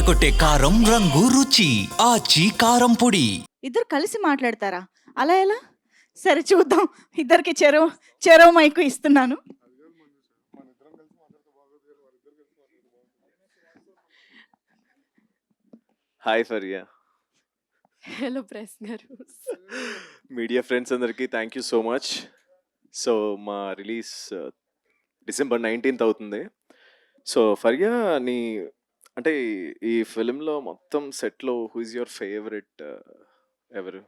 అదరగొట్టే కారం రంగు రుచి ఆచి కారం పొడి. ఇద్దరు కలిసి మాట్లాడతారా? అలా ఎలా? సరే చూద్దాం. ఇద్దరికి చెరో చెరో మైకు ఇస్తున్నాను. హాయ్ ఫరియా. హలో ప్రెస్ గారు. మీడియా ఫ్రెండ్స్ అందరికీ thank you so much. So మా రిలీజ్ డిసెంబర్ నైన్టీన్త్ అవుతుంది. సో ఫరియా నీ అంటే ఈ ఫిలింలో మొత్తం సెట్లో హూ ఇస్ యువర్ ఫేవరెట్ ఎవరు?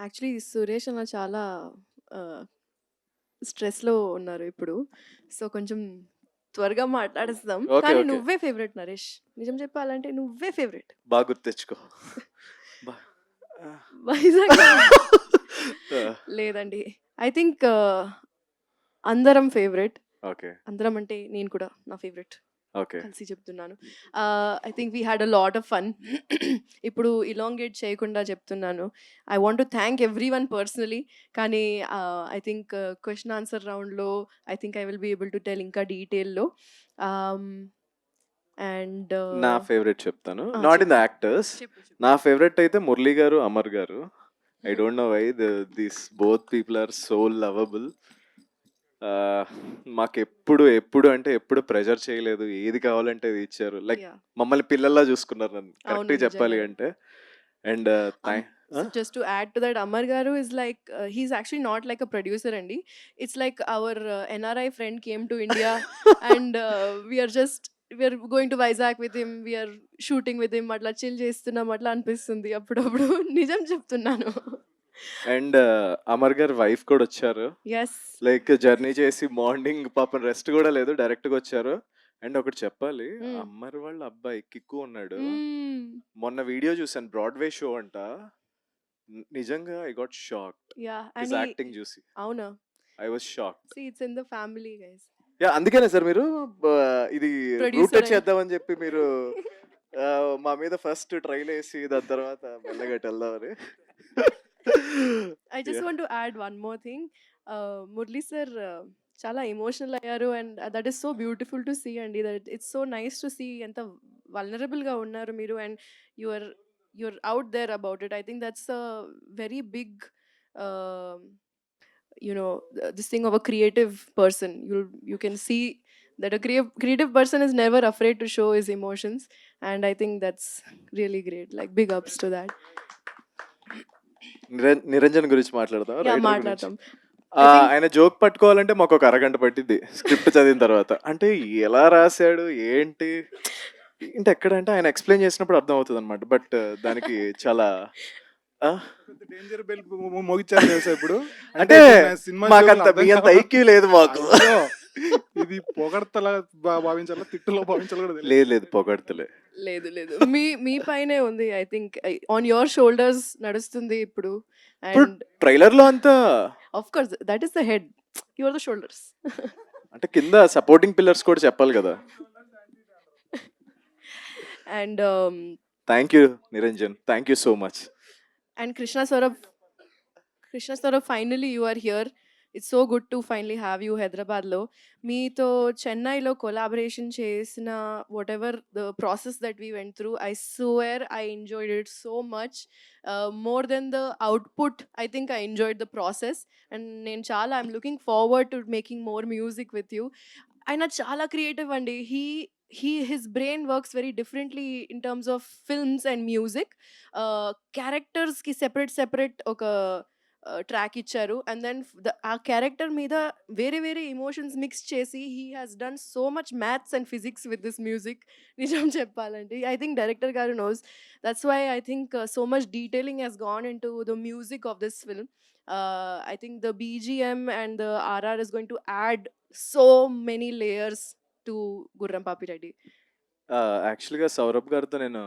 యాక్చువల్లీ సురేష్ అన్న చాలా స్ట్రెస్లో ఉన్నారు ఇప్పుడు. సో కొంచెం త్వరగా మాట్లాడేస్తాం. కానీ. నువ్వే ఫేవరెట్ నరేష్. నిజం చెప్పాలంటే నువ్వే ఫేవరెట్. బాగా గుర్తు తెచ్చుకో. బా- లేదండి. ఐ థింక్ అందరం ఫేవరెట్. ఓకే. అందరం అంటే నేను కూడా నా ఫేవరెట్. కలిసి చెప్తున్నాను. I think we had a lot of fun ఇప్పుడు ఇలాంగేట్ చేయకుండా చెప్తున్నాను. I want to thank everyone personally కానీ ఐ థింక్ క్వశ్చన్ ఆన్సర్ రౌండ్లో I think I will be able to tell ఇంకా డీటెయిల్లో అండ్ నా ఫేవరెట్ చెప్తాను. Not in the. యాక్టర్స్ నా ఫేవరెట్ అయితే Murali garu Amar garu. I don't know why this both people are so lovable మాకు ఎప్పుడు ఎప్పుడు అంటే ఎప్పుడు ప్రెజర్ చేయలేదు ఏది కావాలంటే అది ఇచ్చారు లైక్ మమ్మల్ని పిల్లల్లా చూసుకున్నారు నన్ను కరెక్ట్ చెప్పాలి. అంటే and garu is like uh, he's actually not like a producer andy it's like our uh, nri friend came to india and uh, we are just we are going to Vizag with him we are shooting with him అట్లా chill చేస్తున్నాం అట్లా అనిపిస్తుంది అప్పుడప్పుడు నిజం చెప్తున్నాను and Amar గారు wife కూడా వచ్చారు. లైక్ జర్నీ చేసి మార్నింగ్ పాపం రెస్ట్ కూడా లేదు డైరెక్ట్గా వచ్చారు. అండ్ ఒకటి చెప్పాలి. అమ్మర్ వాళ్ళ అబ్బాయి కిక్కు ఉన్నాడు. మొన్న వీడియో చూసాను బ్రాడ్వే షో అంట. నిజంగా I got shock his acting చూసి. అవునా? I was shock it's in the family guys. Yeah అందుకనే సార్ మీరు? ఇది అయి- చేద్దామని చెప్పి మీరు మా మీద ఫస్ట్ ట్రైల్ వేసి దాని తర్వాత మెల్లగా వెళ్దామని. I just Yeah. want to add one more thing. Uh, Murli sir, uh, చాలా ఎమోషనల్ అయ్యారు and that is so beautiful to see అండి that it's so nice to see ఎంత వల్నరబుల్గా ఉన్నారు మీరు and your your out there about it I think that's a very big you know this thing of a creative person you you can see that a creative creative person is never afraid to show his emotions and i think that's really great like big ups to that నిరం- Niranjan గురించి మాట్లాడదాం yeah writer గురించి. మాట్లాడతాం. ఆ, ఆయన joke పట్టుకోవాలంటే మాకు ఒక అరగంట పట్టింది స్క్రిప్ట్ చదివిన తర్వాత. అంటే ఎలా రాశాడు ఏంటి? అంటే ఎక్కడంటే ఆయన ఎక్స్ప్లెయిన్ చేసినప్పుడు అర్థం అవుతుంది అనమాట బట్ దానికి చాలా ఆ, డేంజర్ బెల్ మోగించారు తెలుసా ఇప్పుడు? అంటే సినిమా మాకంత మీ అంత ఐక్యూ లేదు మాకు. అయ్యో, ఇది పొగడతలా భావించాలా తిట్టులో భావించాలి కూడా. లేదు లేదు పొగడతలే. లేదు లేదు. మీ మీ పైనే ఉంది I think on your shoulders నడుస్తుంది ఇప్పుడు ఇప్పుడు అండ్ ట్రైలర్లో అంతా of course that is the head your the shoulders అంటే కింద సపోర్టింగ్ పిల్లర్స్ కూడా చెప్పాలి కదా. And thank you Niranjan thank you so much and Krishna Saurabh Krishna Saurabh finally you are here it's so good to finally have you హైదరాబాద్లో మీతో చెన్నైలో collaboration చేసిన whatever the process that we went through I swear I enjoyed it so much more than the output I think I enjoyed the process and నేను చాలా I'm looking forward to making more music with you ఆయన చాలా creative అండి. He he his brain works very differently in terms of films and music క్యారెక్టర్స్కి separate separate ఒక track ఇచ్చారు. And then ఆ character మీద వేరే వేరే ఇమోషన్స్ మిక్స్ చేసి he has done so much maths and physics with this music. నిజం చెప్పాలంటే I think director గారు knows. That's why I think so much detailing he's gone into the music of this film. I think the BGM and the RR is going to add so many layers to Gurram Papireddy. యాక్చువల్గా సౌరభ్ గారితో నేను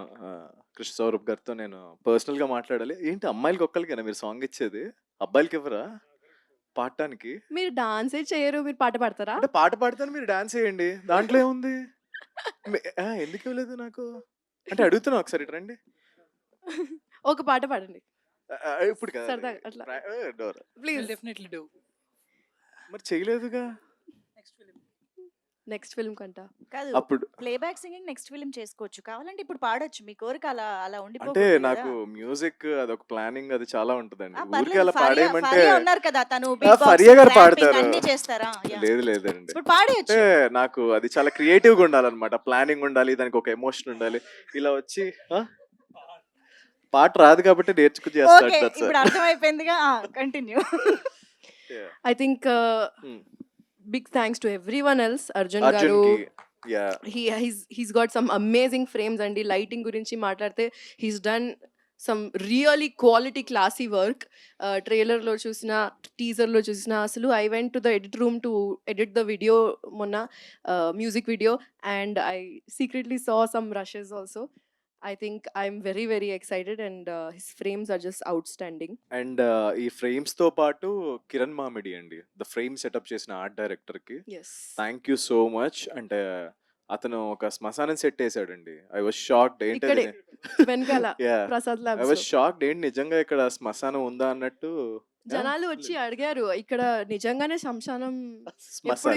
కృష్ణ సౌరభ్ గారితో నేను personal గా మాట్లాడాలి. ఏంటి అమ్మాయిలకి ఒక్కరికేనా మీరు సాంగ్ ఇచ్చేది? అబ్బాయిలకి ఎవరా పాడటానికి? మీరు డాన్సే చేయరు మీరు పాట పాడతారా? అంటే పాట పాడతాను మీరు డాన్స్ చేయండి. దాంట్లో ఏముంది? ఎందుకు ఇవ్వలేదు నాకు? అంటే అడుగుతున్నా ఒకసారి ఇటు రండి. ఒక పాట పాడండి. ఇప్పుడు కదా. సరదాగా అట్లా. డోర్. ప్లీజ్ డెఫినెట్లీ డూ మరి చేయలేదుగా? నెక్స్ట్ ఫిల్మ్ కంట. కాదు అప్పుడు ప్లేబ్యాక్ సింగింగ్ నెక్స్ట్ ఫిల్మ్ చేసుకోవచ్చు. కావాలంటే ఇప్పుడు పాడొచ్చు. మీ కోరిక అలా అలా అంటే నాకు. మ్యూజిక్ అదొక ప్లానింగ్ అది చాలా ఉంటదండి. ఊరికి అలా ఫరియా- పాడేయమంటే ఫరియా ఉన్నారు కదా తను ఆ, ఫరియా గారు పాడతారు. అన్నీ చేస్తారా. లేదు లేదండి. ఇప్పుడు పాడేయచ్చు. అంటే నాకు అది చాలా క్రియేటివ్గా ఉండాలన్నమాట. ప్లానింగ్ ఉండాలి దానికి ఒక ఎమోషన్ ఉండాలి. ఇలా వచ్చి ఆ? పాట రాదు కాబట్టి నేర్చుకు ఓకే చేస్తాడు ఇప్పుడు అర్థమైపోయిందిగా. Continue I think Hmm. Big thanks to everyone else Arjun garu కి yeah he he's he's got some amazing frames అండి లైటింగ్ గురించి మాట్లాడితే he's done some really quality classy work ట్రైలర్లో చూసిన టీజర్లో చూసిన అసలు I went to the edit room to edit the video మొన్న music video and I secretly saw some rushes also I think I'm very very excited and his frames are just outstanding and ఈ ఫ్రేమ్స్తో పాటు కిరణ్ మామిడి అండి. The frame setup చేసిన art డైరెక్టర్కి. Thank you so much అంటే అతను ఒక శ్మశానం సెట్ వేసాడండి. ఐ వాజ్ షాక్డ్ ఇక్కడే ఏంటి వెనకాల yeah Prasad I was shocked ఏంటి నిజంగా ఇక్కడ శ్మశానం ఉందా అన్నట్టు? జనాలు వచ్చి అడిగారు ఇక్కడ నిజంగానే శ్మశానం శ్మశ-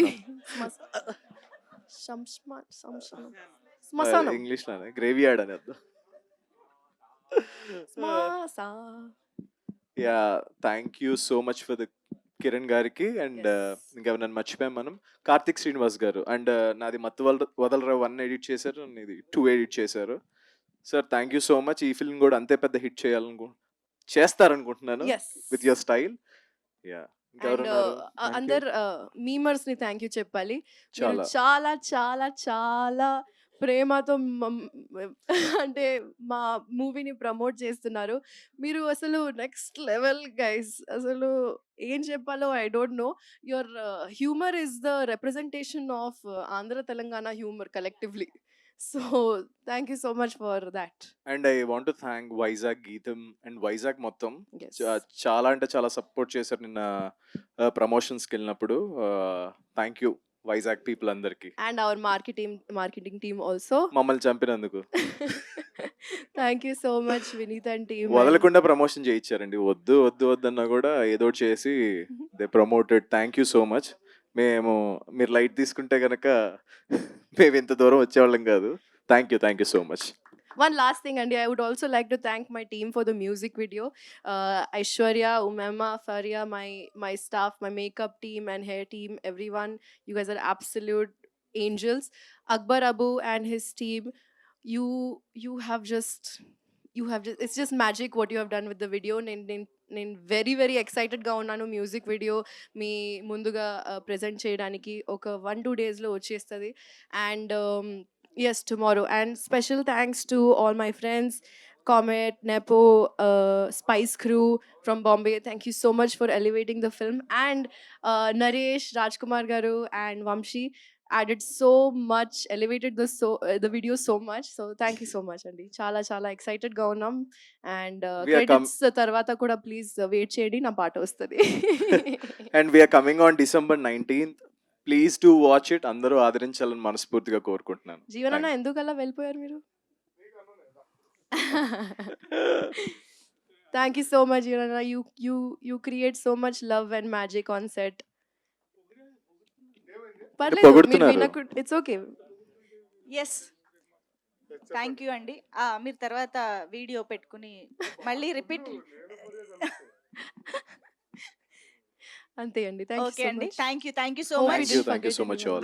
శంశ్మ- శంశానం శ్మశానం ఇంగ్లీష్లోనే గ్రేవీ యార్డ్ అని yeah thank you so much for the Kiran గారికి అండ్ Yes. ఇంకా నన్ను మర్చిపోయాం మనం. కార్తిక్ శ్రీనివాస్ గారు. అండ్ నాది మత్తు వదల వదలరా వన్ ఎడిట్ చేశారు ఇది టూ ఎడిట్ చేశారు. Sir thank you so much ఈ ఫిల్మ్ కూడా అంతే పెద్ద హిట్ చేయాలనుకు చేస్తారనుకుంటున్నాను with your style. Yeah you. అందరు మీమర్స్ని థ్యాంక్ యూ చెప్పాలి. చాలా చాలా చాలా ప్రేమతో అంటే మా మూవీని ప్రమోట్ చేస్తున్నారు. మీరు అసలు నెక్స్ట్ లెవెల్ గైస్. అసలు ఏం చెప్పాలో I don't know. Your humour is the representation of Andhra Telangana humour collectively. So thank you so much for that. And I want to thank Vizag Gitam and Vizag మొత్తం. చాలా అంటే చాలా support చేశారు నిన్న ప్రమోషన్స్కి వెళ్ళినప్పుడు. Thank you. వైజాగ్ పీపుల్ అందరికి and our marketing marketing team also. మమ్మల్ని చంపినందుకు. Thank you so much Vineeth and team. వదలకుండా ప్రమోషన్ చేయించారండి. వద్దు వద్దు వద్దన్నా కూడా ఏదో చేసి they promoted. Thank you so much మేము మీరు లైట్ తీసుకుంటే కనుక మేము ఇంత దూరం వచ్చేవాళ్ళం కాదు. Thank you thank you so much one last thing అండి I would also like to thank my team for the music video Aishwarya ఉమెమ్మ Faria my my staff my makeup team and hair team everyone you he's are absolute angels Akbar Abu and his team you you have just you have it's just magic what you have done with the video నేను నేను నేను very very ఎక్సైటెడ్గా ఉన్నాను music video మీ ముందుగా present చేయడానికి ఒక one two డేస్లో వచ్చేస్తుంది. And yes tomorrow and special thanks to all my friends comet nepo uh, spice crew from bombay thank you so much for elevating the film and uh, naresh rajkumar garu and vamshi added so much elevated the so uh, the video so much so thank you so much అండి చాలా చాలా ఎక్సైటెడ్గా ఉన్నాం and We are com- credits తర్వాత కూడా please wait చేయండి నా పాట వస్తుంది and we are coming on December nineteenth please to watch it. అందరూ ఆదరించాలని మనస్ఫూర్తిగా కోరుకుంటున్నాను. జీవనన్న ఎందుకు అలా వెళ్ళిపోయారు మీరు? Thank you so much జీవనన్న you you you create so much love and magic on set పర్లేదు it's okay yes thank you అండి. ఆ, మీరు తర్వాత వీడియో పెట్టుకుని మళ్ళీ రిపీట్ అంతే అండి. థ్యాంక్ ఓకే యూ అండి. Thank you thank you so much. Thank you so much